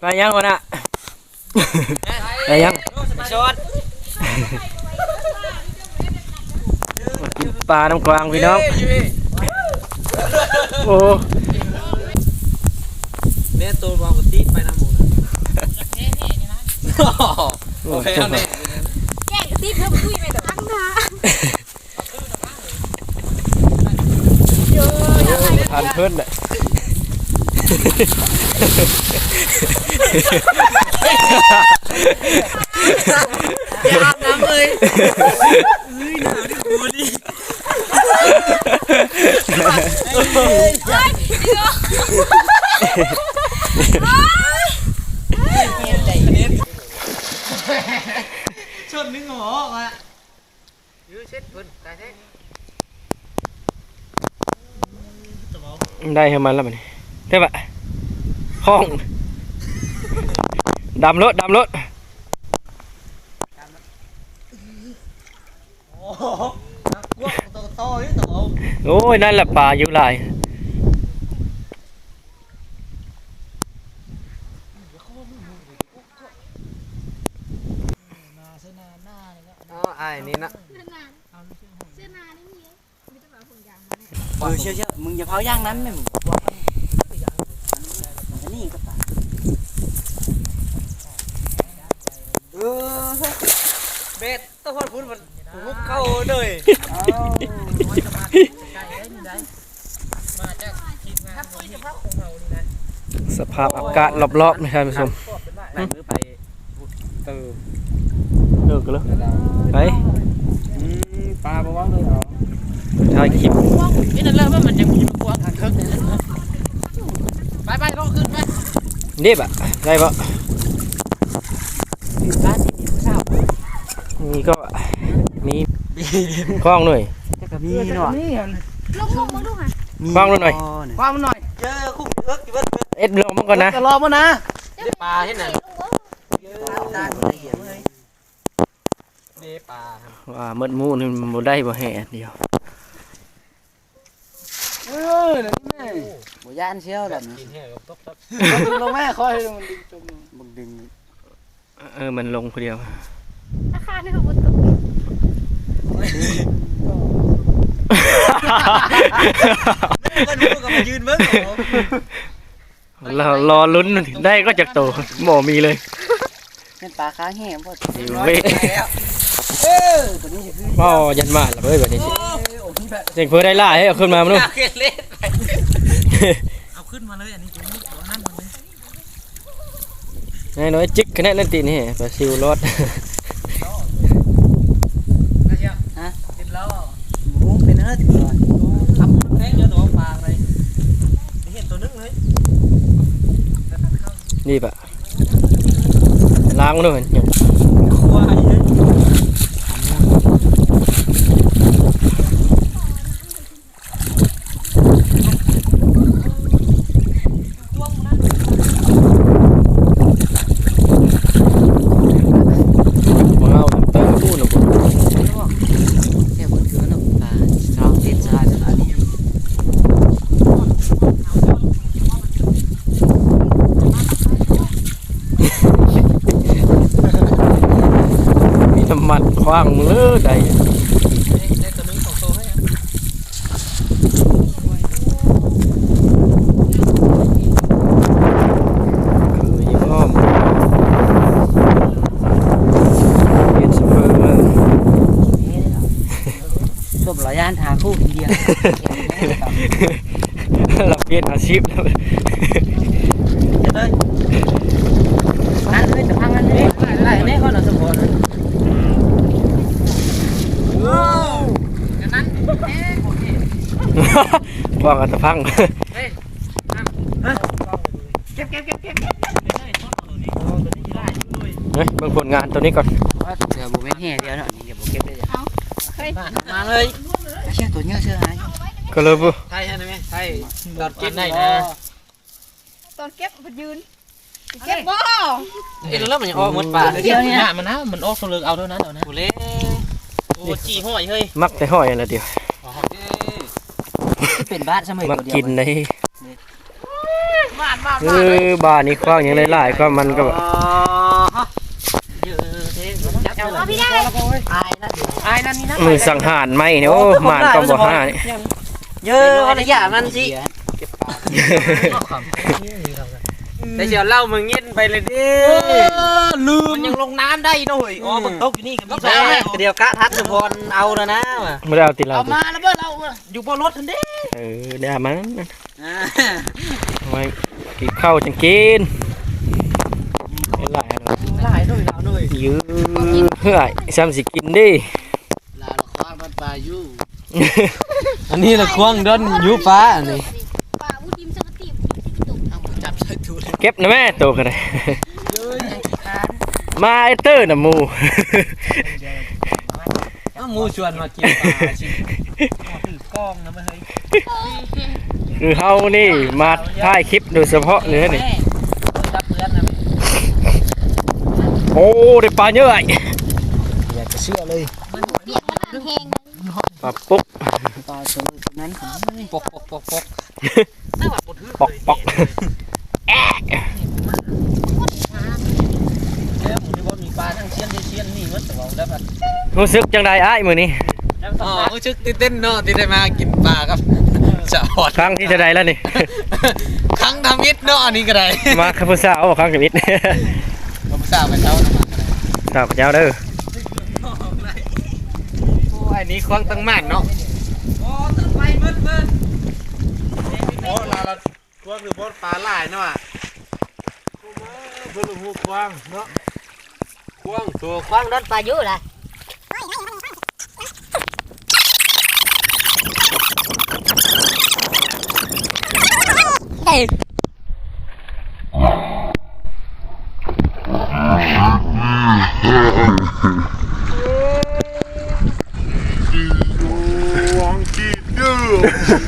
ไปยังคนน่ะไปยังชอดมากินปลาน้ำกวางพี่น้อง โอ้แม่ตัววางกติไปน้ำหมูนะโอเคเอาเนี่ยแย่งตีเพิ่มคุยไปแต่ตั้งนาทานเพิ่นเล อย่าอาบน้ำเลยเฮ้ยหนาวดิกูดิชนนึงหอกอะยื้อเช็ดเพิ่นตายแท้ได้ให้มันแล้วมันได้ปะห้อง ดำรถดำรถโอ้โหนักโอ้ย นั่นแหละปลาอยู่หลายอ๋อไอ้นี่นะเอเสื้อนานี่มีมีแต่แบบผงยางมาเนี่ยเออเชื่อเชื่อมึงอย่าเผาย่างนั้นแม่มึงบอกมันมันจะนี่ก็ตาย เออ เบ็ดต้องพอพูดมันหุบเข้าเลยสภาพอากาศรอบๆนะครับท่านผู้ชมไหนมือไปเออเลิกกันแล้วไปปลาบ่ว่างเลยเหรอถ่ายคลิปนี่นั่นเริ่มว่ามันยังมีมันกว้างขังเคิกเนี่ยไปไปก็ขึ้นไปนี่บะได้ปะร้านที่มีข้าว นี่ก็มี คล้องหน่อยจะกับมีเนาะลงลงมึงดูค่ะคล้องหน่อยกว้างมันหน่อยเจอคุ้มเอิกกี่วันเอ็ดลงมันก่อนนะจะรอมันนะได้ปลาที่ไหนได้หมดละเอียดเลยได้ปลาครับว่าเมดหมูนี่มันบ่ได้บ่แห่เดียวเออนั่นแม่บ่ย่านเชียวแบบนี้กินแห้งกับตบตับดึงลงแม่คอยมันดึงจมมึงดึงเออมันลงคนเดียวราคาเนี่ยบนตุ๊ก มันรู้กับมายืนเบิ้งเหรอเรารอลุ้นได้ก็จากโตหมอมีเลยเป็นปลาค้างแห้งพอเว้ยเออตัวนี้จะคือพ่อยันมาแล้วเว้ยแบบนี้สิโอ้ยแบบเด็กเพื่อได้ล่าให้เอาขึ้นมามั้งเกล็ดเล็ดไปเอาขึ้นมาเลยอันนี้จุ๊บหัวนั่นมันเลยนายน้อยจิกคะแนนนั่นตีนี่ปลาซิวรอด นะเชียวฮะกินแล้ว เป็นเนื้อถือทำแท้งเยอะตัวปลาอะไรเห็นตัวนึงเลยนี่ปะล้างมันด้วยยัง ควายเลย มาเอาเติมพูดหนู แค่คนคือเนาะปลาชาวเด็ดชาติอันนี้ มีน้ำมันคว้างมือใด ได้ตัวนึงสองตัวให้ คือยี่ห้อมเปลี่ยนสเปอร์มา ส้มหลายย่านทาคู่ทีเดียวเราเปลี่ยนอาชีพแล้วจะได้นั่นเลยจะพังนั่นเลยไล่แม่เขาหน่ะสมบูรณ์ว้างอัตพังเก็บเก็บเก็บเก็บเฮ้ยบิ่งผลงานตัวนี้ก่อน ตัวเนี้ยเชื่อหายก็เลยบุไทยใช่ไหมไทยดอดกินได้นะตอนเก็บมันยืนเก็บบ่เอ้ยแล้วมันยังออกหมดป่าเดี๋ยวเนี่ยมันนะมันออกสลึกเอาเท่านั้นเอานะกูเล่โอ้จีห้อยเฮ้ยมักแต่ห้อยอะไรเดียวเป็นบ้านสมัยมักตัวเดียวกินในมาดมาดเออบ้านนี้กว้างอย่างหลายๆก็มันก็แบบเยอะเท่จับ เอาพี่ได้อายนะอายนั่นนี่นะมือสังหารไหมเนี่ยโอ้หมานก็บ่ห้านี่เยอะอะไรอย่างมันสิแต่เสียวเล่ามึงเย็นไปเลยดิลืมมันยังลงน้ำได้หน่อยอ๋อมันตกอยู่นี่กับพี่ใช่ชายเดี๋ยวกะทัดสุพรเอาแล้วนะว่ะไม่ได้เอาติดเราเอามาแล้วเบิ่เราอยู่บนรถทันเด้เออได้มันไว้กินข้าวจังกินหลายๆแล้ว หลายหน่อยหลายหน่อย ยื้อ เฮ้ยซ้ำสิกินดิลาละครมันปลาอยู่ อันนี้ละควงดอนยูฟ้าอันนี้ป่าผู้ทีมสวัสดีผู้ทีมตกเอาจับใส่ถุงเลยเก็บนะแม่โตกันเลยเลยยังคานมาไอเตอร์น่ะหมูอ้าวหมูชวนมากินปลาชิมถือกล้องนะไม่เฮ้ยคือเฮานี่มาถ่ายคลิปโดยเฉพาะเลยนี่จับเพื่อนนะโอ้ได้ปลาเยอะไอ้อยากจะ เชื่อเลยเปียกมันอ่างแห้งปลาปุ๊บปลาตัวนั้นปกปกปกปกปอกปอกแล้วหมูที่บนมีปลาทั้งเชียนเชียนนี่มันตัวได้ปะรู้สึกจังไดอ้ายมื้อนี้อ๋อรู้สึกตื่นเต้นเนาะที่ได้มากินปลาครับจะหอดครั้งที่จะได้แล้วนี่ครั้งทำอิฐเนาะอันนี้ก็ได้มาคาพุซ่าเอาครั้งกับมิดผมทราบไปแล้วนะสาวเจ้าเด้อโอ้อั นนี้ควงตั้งม่านเนาะโอ้ตึงไปเบิ้ลเบิ้ลโอ้เราเราควงหรือบดปลาหลายเนาะบุรุษควงเนาะควงตัวควางรถปลาอยู่ล่ะนี่เด็ดนี่ลาเว้ยเดี๋ยวเอาลงทำเอาบ่เอาบ่เอาบ่วันนี้ตั้งก็มาเอาเลยเอาเลยเอาเลยเอาเลยแบ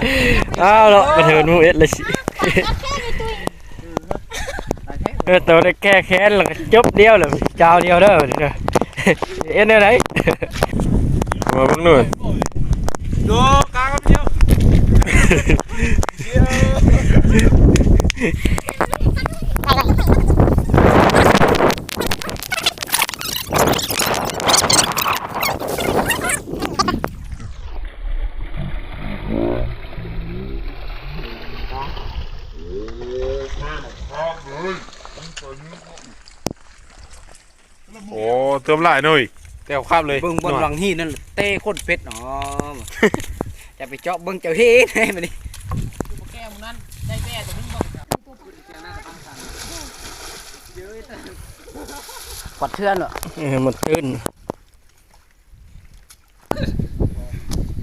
บอ้าวแล้วกระเทินหมูเอ็ดเลยสิรักแค่ในตุ้ยเออตัวได้แก้แค้นแล้วก็จบเดียวเลยเจ้าเดียวเด้อเด้อเอ็นอะไรมาเบิ่งหน่อยดูกลางครับเดียว โอ้เติ มหลายหน่อยแต่วข้ามเลยเบิ่งบนหลังที่นั่นเต้คนเป็ดอ๋อจะไปเจาะเบิ่งเจ้าเฮ้ให้มาดิแก้มนั้นได้แม่ตัวนึงบอกกดเทือนเหรอเออมันตื้น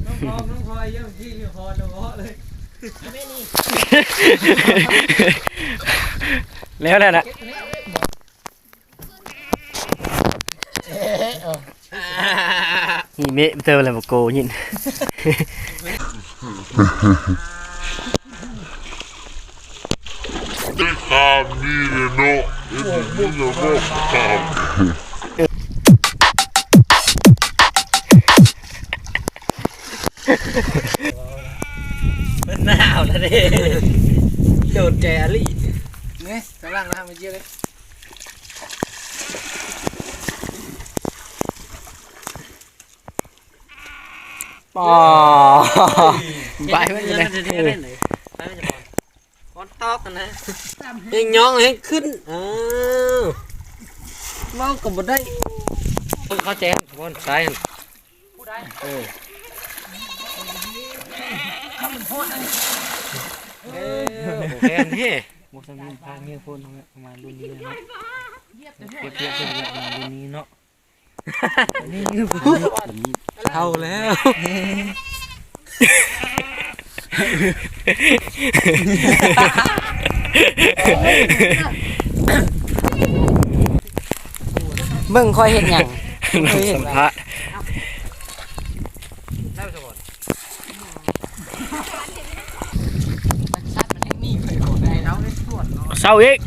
น้องพอน้องพลอยยังที่อยู่พอน้องเลยแล้วแหละ นะนี่เมะเติมอะไรมาโกยิน Família, não. Eu não vou ficar. เป็นหนาวแล้วดิโดนแจรี่เนี่ยกำลังน้ำมาเยอะเลยปอไปไม่เป็นไรก้อนตอกกันนะเฮงย่องเฮงขึ้นอ้าวเมากับบดได้เข้าใจบนซ้ายเออเออโอเคอันนี้หมดสมิงพางเงี้ยพ่นประมาณรุ่นนี้นะเก็บเก็บเก็บประมาณรุ่นนี้เนาะนี่คือ เข้าแล้ว มึงคอยเห็นหยังสัมภาษณ์เศร้าอีก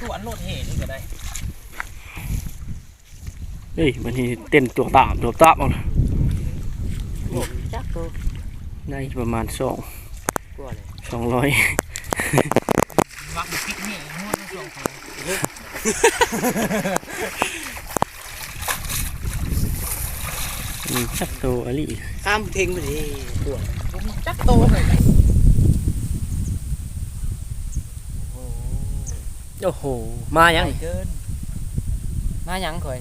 ตัวอันโลดเหนี่ก็ได้เฮ้ยมันนี่เต้นตัวตามตัวตามเอานะจักตัวได้ประมาณสองกลัวเลยสองร้อยวักปิกนี่หัวทั้งสองคนมีจักตัวอะไรอีกข้ามเพลงไปดิกลัวผมจักโตเลย โอ้โห มายังเกิน มาหยังข่อย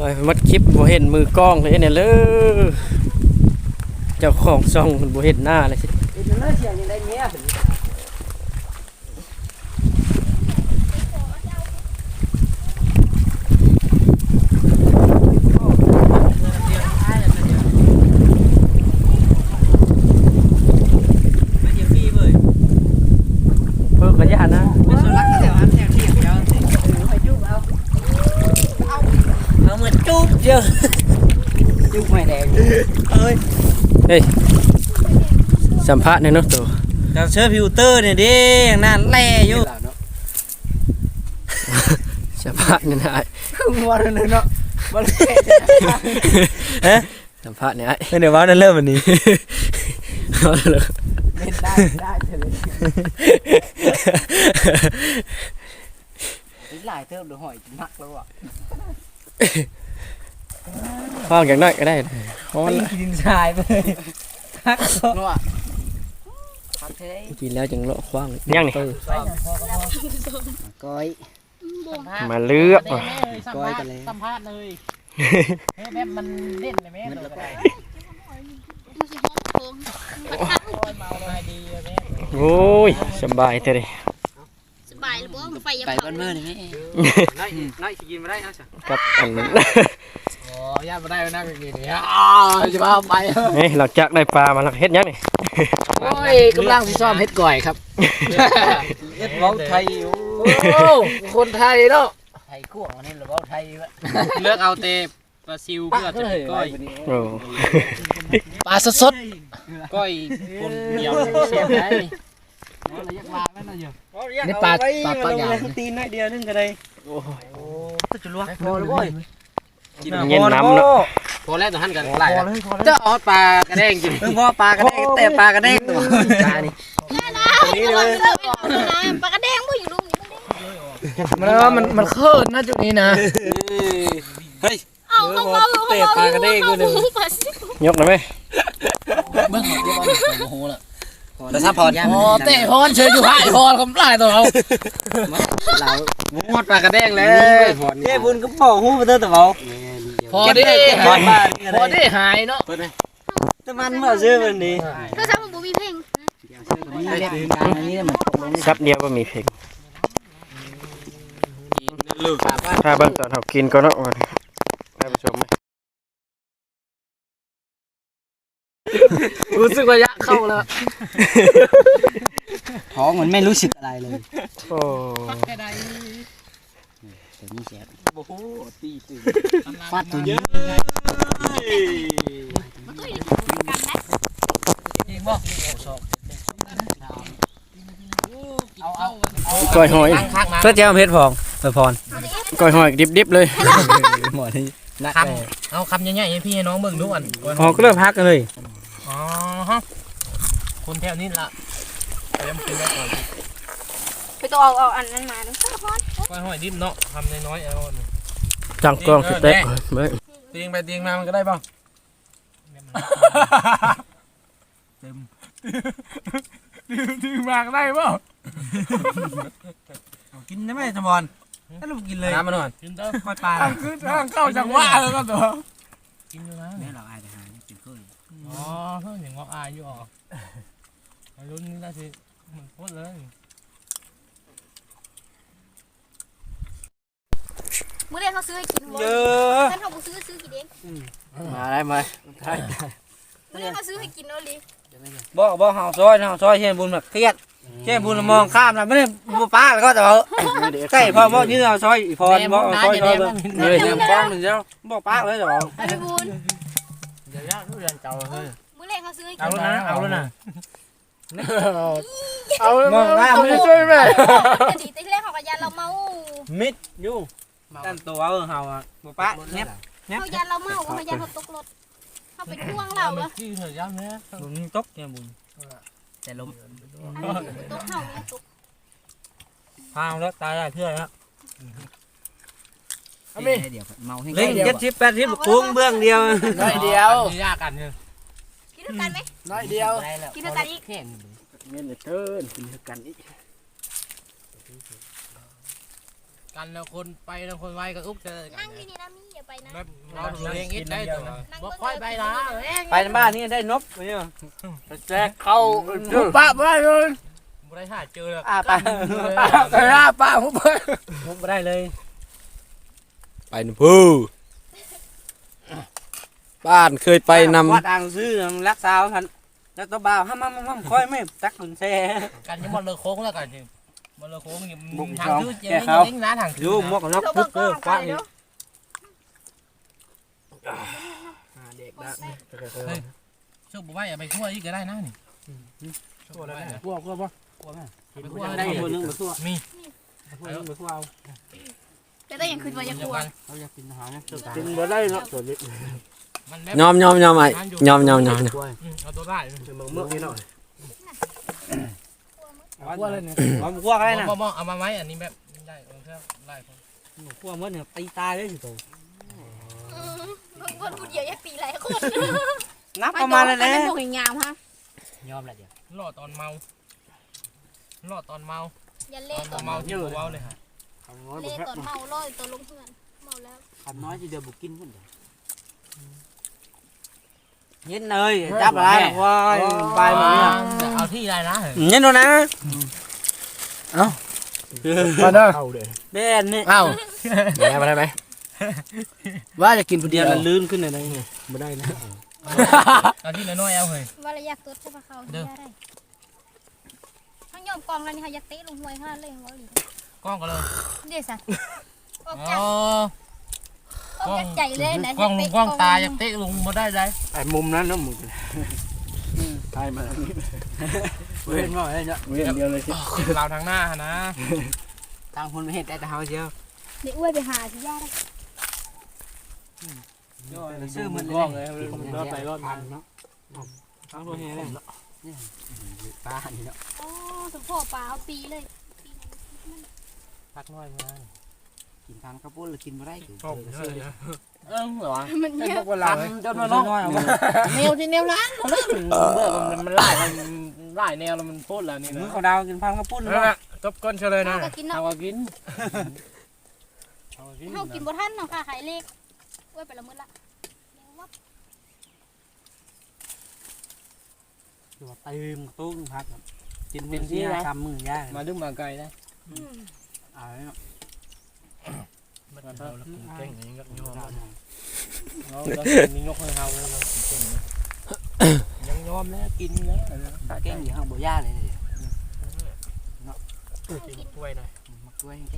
ลอยมัดคลิปบ่เห็นมือกล้องเลยเนี่ยเลยเจ้าของซ่องมันบ่เห็นหน้าเลยสิเอ็นนั่นเสียงยังได้เงี้ยเป็น มาเดี๋ยวพี่เว้ย เพิ่งกระยานะ ไม่สนรักแถวอันแถวเที่ยงแล้วสิให้จุ๊บเอาเอาเหมือนจุ๊บเยอะจุ๊บไม่แดงเอ้ย เฮ้ยสัมภาษณ์หน่อยเนาะตัวเราเชื่อฟิลเตอร์เนี่ยดิอย่างนั้นแล่อยู่สัมภาษณ์นี่นะไอ้มัวเลยเนาะมันเล่เอ๊ะสัมภาษณ์เนี่ยไอ้เดี๋ยวว่านั่นเริ่มวันนี้ เอาเลยเล่นได้ได้เลยหลายเติมเดี๋ยวหอยนักแล้วอะ ฟังอย่างน้อยก็ได้ฮ้อนละกินชายไปทักก็ว่าทักเท่กินแล้วจังเลาะคว้างยังนี่ก้อยมาเลือกว่ะก้อยกันเลยสัมภาษณ์เลยเฮ้ยแบบมันเล่นเลยแม่ตัวก็ได้มันสิห้องโค้งมันทักโอ้ยเมาเลยดีอะแม่โอ้ยสบายแต่เลยสบายหรือบ่มันไฟยังไปเผาบ้านเมื่อนี่ไหมน้อยน้อยสิกินมาได้นะจ๊ะกับอันนั้น โอ้ยามาได้มานั่งอย่างนี้เนี่ยอ้าวจะมาไปเฮ้ยหลังจากได้ปลามาแล้วเฮ็ดยังนี่โอ้ยกำลังที่ซ่อมเฮ็ดก่อยครับเอ็ดเว้าไทยอยู่โอ้คนไทยเนาะไทยกุ้งอันนี้หรือเว้าไทยวะเลือกเอาเตปลาซิวเพื่อจะเป็นก้อยโอ้ปลาสดๆก้อยคนเดียวเสียบได้นี่ปลาปลาปลาใหญ่ตีนน้อยเดียวนึงก็ได้โอ้ยจะลวกพอแล้วบ่อยเย็นน้ำเนาะพอแล้วตัวหันกันหลายแล้วจะเอาปลากระแดงกินเพิ่งพอปลากระเด้งแต่ปลากระเด้งตัวจานี่นี่เลยเลิกออกแล้วนะปลากระแดงบ่อยู่ลุมนี่มันมันมันเคิร์นนะจุดนี้นะเฮ้ยเอาเขาเอาเขาเตะปลากระเด้งด้วยหนึ่งปลาซิยกได้ไหมเมื่อกี้ว่าโอ้โหละ แล้วถ้าพอโอ้เตะพรเชิญอยู่ห้ายพรคำลายตัวเราเราหมดปลากระแดงแล้วเจ้บุญก็บอกหู้ไปเถอะแต่เบาพอได้พอบ้านพอได้หายเนาะแต่มันเมื่อซื้อวันนี้ก็ซ้ำมันบ่มีเพลงอันนี้มันตกลงซับเดียวก็มีเพลงลูกถ้าเบิ่งตอนเฮากินก็เนาะว่าท่านผู้ชม รู้สึกว่ายะเข้าแล้ว ท้องมันไม่รู้สึกอะไรเลยโอ้แค่ใดแต่นี่แซ่บโอ้โหตีตื่นฟาดตัวเยอะมันก็อยู่กันนะจริงบ่เอาเอาเอาก้อยหอยข้างมาก็เจ้าเพชรพองไปพรก้อยหอยดิบๆเลยหมอนี่นักคำเอาคำใหญ่ๆให้พี่ให้น้องเบิ่งดูอันพอก็เริ่มพักกันเลย อ๋อฮะคนแถวนี้ล่ะเตรียมกินได้ก่อนไปต้องเอาเอาอันนั้นมานึงสักพอนก้อยหอยดิบเนาะทำน้อยๆเอาจังกล้องสิเตะเบิ่งเตียงไปเตียงมามันก็ได้ป่ะเต็มเตียงมาก็ได้ป่ะกินได้ไหมสมบอลถ้าลูกกินเลยน้ำมันหน่อยกินเด้อค่อยปลาทางขึ้นทางเข้าจังหวะแล้วก็ตัวกินอยู่นะเนี่ยเราอายทหารกินเคย อ๋อเพิ่งอย่างงอกอายอยู่อ๋อรุ่นนี้น่าจะมันโคตรเลย มื้อเรียนเขาซื้อให้กินบ่เยอะท่านเขาบ่ซื้อซื้อกินเองมาได้ไหมได้มื้อเรียนเขาซื้อให้กินเอาเลยบอกบอกเฮาซอยเฮาซอยเช่นบุญแบบเครียดเช่นบุญมองข้ามนะไม่ได้บ่ป้าแล้วก็แต่ว่าใกล้พอบ่นี่เฮาซอยพรบ่ซอยซอยเบิ่งเลยเนี่ยป้องนึงเจ้าบ่ป้าเลยแต่ว่าเอาไปบุญ เดี๋ยวยากทุเรียนเก่าเลยมื้อเรียนเขาซื้อให้กิเอานแล้วนะเอาแล้วนะเอามองหน้าเอาไม่ไม่ได้ช่วยแม่จะดีแต่ที่แรกเขาก็ยันเราเมามิดอยู่ด้านตัวเอาเฮาอะบ่ปะเน็บเขายันเราเมาเขายันเขาตกรถเขาเป็นห่วงเราเหรอชื่อเธอย้ำเนี่ยบุญตกเนี่ยบุญแต่ลมตกเฮาเนี่ยตกพาแล้วตายได้เพื่อนครับ เอาไม่เดี๋ยวเมาให้เล่งเจ็ดสิบแปดสิบคุ้งเบื้องเดียวน้อยเดียวยากกันเนี่ยกินด้วยกันไหมน้อยเดียวกินด้วยกันอีกแค่นี้เงี้ยเกินกินกันอีกกันแล้วคนไปแล้วคนไว้ก็อุ๊บเจอกันั่นงที่นี่นะมีอย่าไปนะแบบเราดูเองอิดได้ตัวนั่งบอกเบิ่งค่อยไปนะเอ้ยไปบ้านนี่ได้นกไปเนี่ยแจ็คเข้าดูป้าไปเลยบ่ได้หาเจอหรอกอ่าไปไปหน้าป้าผมไปมุกไม่ได้เลย ไปนพูบ้านเคยไปนำวัดอ่างซื้อรักษาทันแล้วตัวบ่าวห้ามห้ามห้ามคอยไม่จักหนุนแซ่กันยังมันเลยโค้งแล้วกันจริงมันเลยโค้งยังบุกทางเขาชื่อเจ๊แกงเขาเจ๊งนะทางอยู่หมวกกันน็อกเขาปึ๊เบิ่กงกเกล้อองร์ไปฟ้าเดี๋นี่ยวเด็กนะช่วยบุ้ยอย่าไปช่วยอีกก็ได้นะนี่ช่วยได้นะพวกพวกพวกไปช่วยได้ได้คนนึงไปทั่วมีคนนึงไปทั่วเอา จะได้ยังคืนวันยังเดีกยวลัวกันเขาอยากกินอาหารนะสุดกินบ่ได้เนาะตัวนี้มันแบบยอมยอมยอมไอ้ยอมยอมยอมยอมเอาตัวได้เมื่อกี้หน่อยคั่วเลยเนี่ยเอาคั่วก็ได้นะบ่บ่เอามาไหมอันนี้แบบได้เอาแค่ได้คนคั่วเมื่อเนี่ยตีตายเลยสิโตมึงคนพูดเยอะแยะปีไรคนนับประมาณนั้นแหละมันบอกงามฮะยอมละเดี๋ยวรอตอนเมารอตอนเมาอย่าตเล่อนก่อนเมาที่หัวเลยฮะ เล่ก่อนเมาล่อยตัวลงเพื่อนเมาแล้วขันน้อยที่เดียวบุกกินคนเดียวเย็นเลยจับอะไรว้ายไปหมดเนี่ยเอาที่ได้นะเย็นแล้วนะมาเด้อเด่นนี่เอ้าแม่มาได้ไหมว่าจะกินผู้เดีเดียยววมันลื่นขึ้นเลยนะไม่ได้นะเอาที่น้อยๆเอาเลยว่าระยะตัวใช่ปะเขาที่ได้ทั้งยอมกองแล้วนี่ค่ะยักเตะลงห้วยขนาดเลยหัวหลี กล้องก็เลยเดี๋ยวสัตว์ออกอ๋จากอออกจากใจเลยนะกล้องลุงกล้องตาอยากเตะลุงมาได้ได้ไอ้มุมนั้นเนาะมึงถ่ายมาทางนี้เว้นว่าอะไรเนี่ยเวียนเดียวเลยสิเราทางหน้านะทางคนไม่เห็นแต่เท้าเชียวเดี๋ยวอ้วยไปหาที่ย่าได้ซื้อมันกล้องเลเลยยรอดไปรอดมาเนาะทางคนเห็นเลยปลานี่เนาะโอ้สมพ่อปลาเอาปีเลย พักน้อยมากินทางกระปุ้นหรือกินไม่ได้เออเหรอมันเยอะทำจนมันน้อยเอามาแนวที่แนวนั้นมันมันไล่มันไล่แนวแล้วมันพูดแล้วนี่มือนะเขาดาวกินพังกระปุ้นนั่นแหละจบก้นเฉลยนะเอาก็กินเนาะเอากินเอากินเฮากินบ่ทันเนาะค่ะขายเลขอ้วยไปละมื้อละเลี้ยงวับตัวเติมตุ้งพักกินเป็นที่ทำมือยากมาดึงมาไกลนะ อืมเอามันเท่าแล้วเก่งนี่ก็ยอมเราเรามีงกให้เราเลยเราเก่งยังยอมแล้วกินแล้วแกงอย่างบ่ยากเลยกินถ้วยหน่อยมักด้วยแก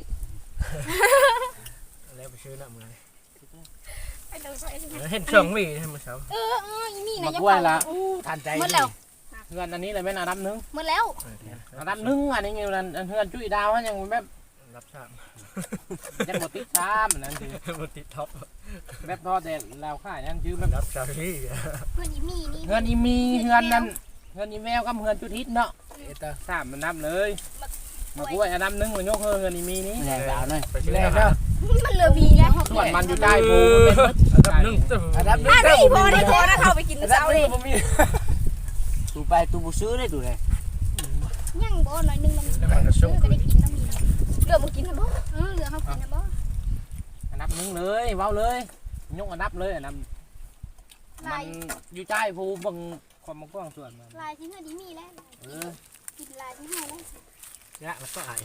แล้วไปซื้อหน้ามือไอ้เราใส่สิเห็นเครื่องวิ่งให้มันเช้าเออเอออีนี่นะมายังกล้วยเป่าละอู้ทันใจหมดแล้วเงินอันนี้เลยแม่นาดับนึงหมดแล้วนาดับนึงอันนี้เงินอันเพื่อนจุ้ยดาวยังแบบ รับทราบยังหมดติดตามนั่นคือหมดติดท็อปแบบพอแต่เราขายนั่นคือแบบรับทราบที่เพื่อนอีมี่นี่เงินอีมีเงินนั้นเงินอีแมวกับเงินจุดทิศเนาะสามมันนับเลยมากล้วยอันดับนึงมันยกเงินอีมีนี้แรงดาวหน่อยแรกแล้วมันเหลือบีแล้วส่วนมันอยู่ใต้ภูอันดับนึงอันดับนึงอะได้พอได้พอนะเข้าไปกินเช้าเลยตูไปตูบุซื้อได้ตูเลยยังบ่หน่อยนึงมันเออก็ได้กินน้ำมี เหลือบ่กินนะบ่เออเหลือเฮากินนะบ่อันดับนึงเลยเว้าเลยยกอันดับเลยอันดับลามัยนอยู่ใต้ภูบังความกว้างส่วนมันลายที่เพื่อนอีมี่แล้วเออกินลายที่ให้แล้วยะแล้วก็ไอ้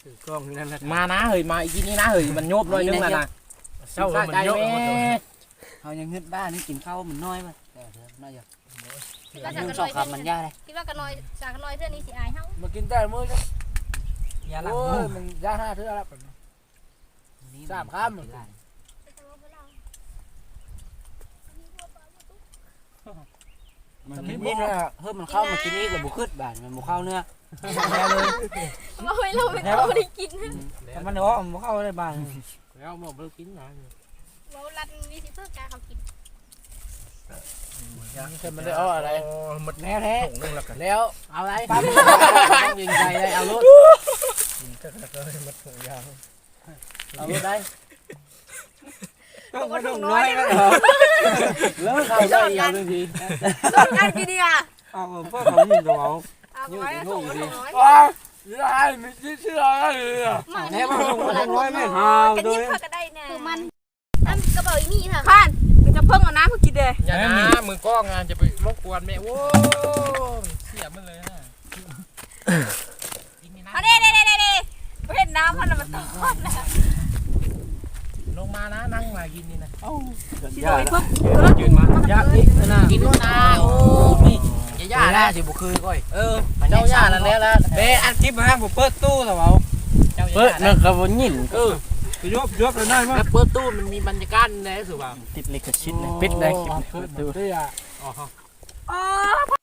ถือกล้องนั่นแหละมานะเฮ้ยมาอีกทีนี้นะเฮ้ยมันโยบหน่อยนึงแล้วนะเศร้ามันเยอะเขายังฮึดบ้านนี่กินข้าวมันน้อยป่ะแต่น้อยอยู่คิดว่ายัจะงกสระองน้อยคำมันยากเลยคิดว่ากระน้อยจากกระน้อยเพื่อนนี่สิอายเฮามากินแต่มื้อ จ้ะยาหลังโอ้ยมันยาห้าเท่าแล้วสามคำมมันกินนี่แล้วเฮ้ยมันเข้ามากินนี่แล้วบุขึ้นบ้านมันบุเข้าเนื้อแล้วเลยเราไม่เราไม่เราได้กินแต่มันเนาะมันเข้าได้บ้านแล้วหมดเลิกกินนะเราลันวิธีเพื่อการเขากินจะมันได้เอาอะไรหมดแน่แท้แล้วเอาอะไรยิงใจได้เอารถ เอารถได้ก็ต้องน้อยก็เหรอแล้วเขาได้เอาจริงต้องการกินดีอะเอาเพวกเขายิงตัวเอาเอาไว้ส่งมาน้อยได้ไม่เชื่อเลยอะแน่มาส่งน้อยไม่หากันด้วยคือมันน้ำกระเป๋าอีนี่ค่ะข้านจะเพิ่งเอาน้ำมากินเลยอย่านะมือกล้องงานจะไปรบกวนแม่โว้เสียมันเลยฮะเอาเด้เด้เด นน้ำมันมันต้อนแล้วลงมานะนั่งมากินนี่นะชิโร่เพิ่งยืนมาอยากกินนะกินแล้วนะโอ้นี่อย่าย่าละสิบุคือก้อยเออเจ้าย่าแล้วแล้วละเบอันคลิปมาผมเปิดตู้แต่ว่าเจ้าเปิดนั่นก็บ่ยินเออยบยบเลยได้มั้ยแล้วเปิดตู้มันมีบรรยากาศเลยสุบ่าติดลิขสิทธิ์เลยปิดได้คลิปเปิดตู้อะอ๋ออ๋อ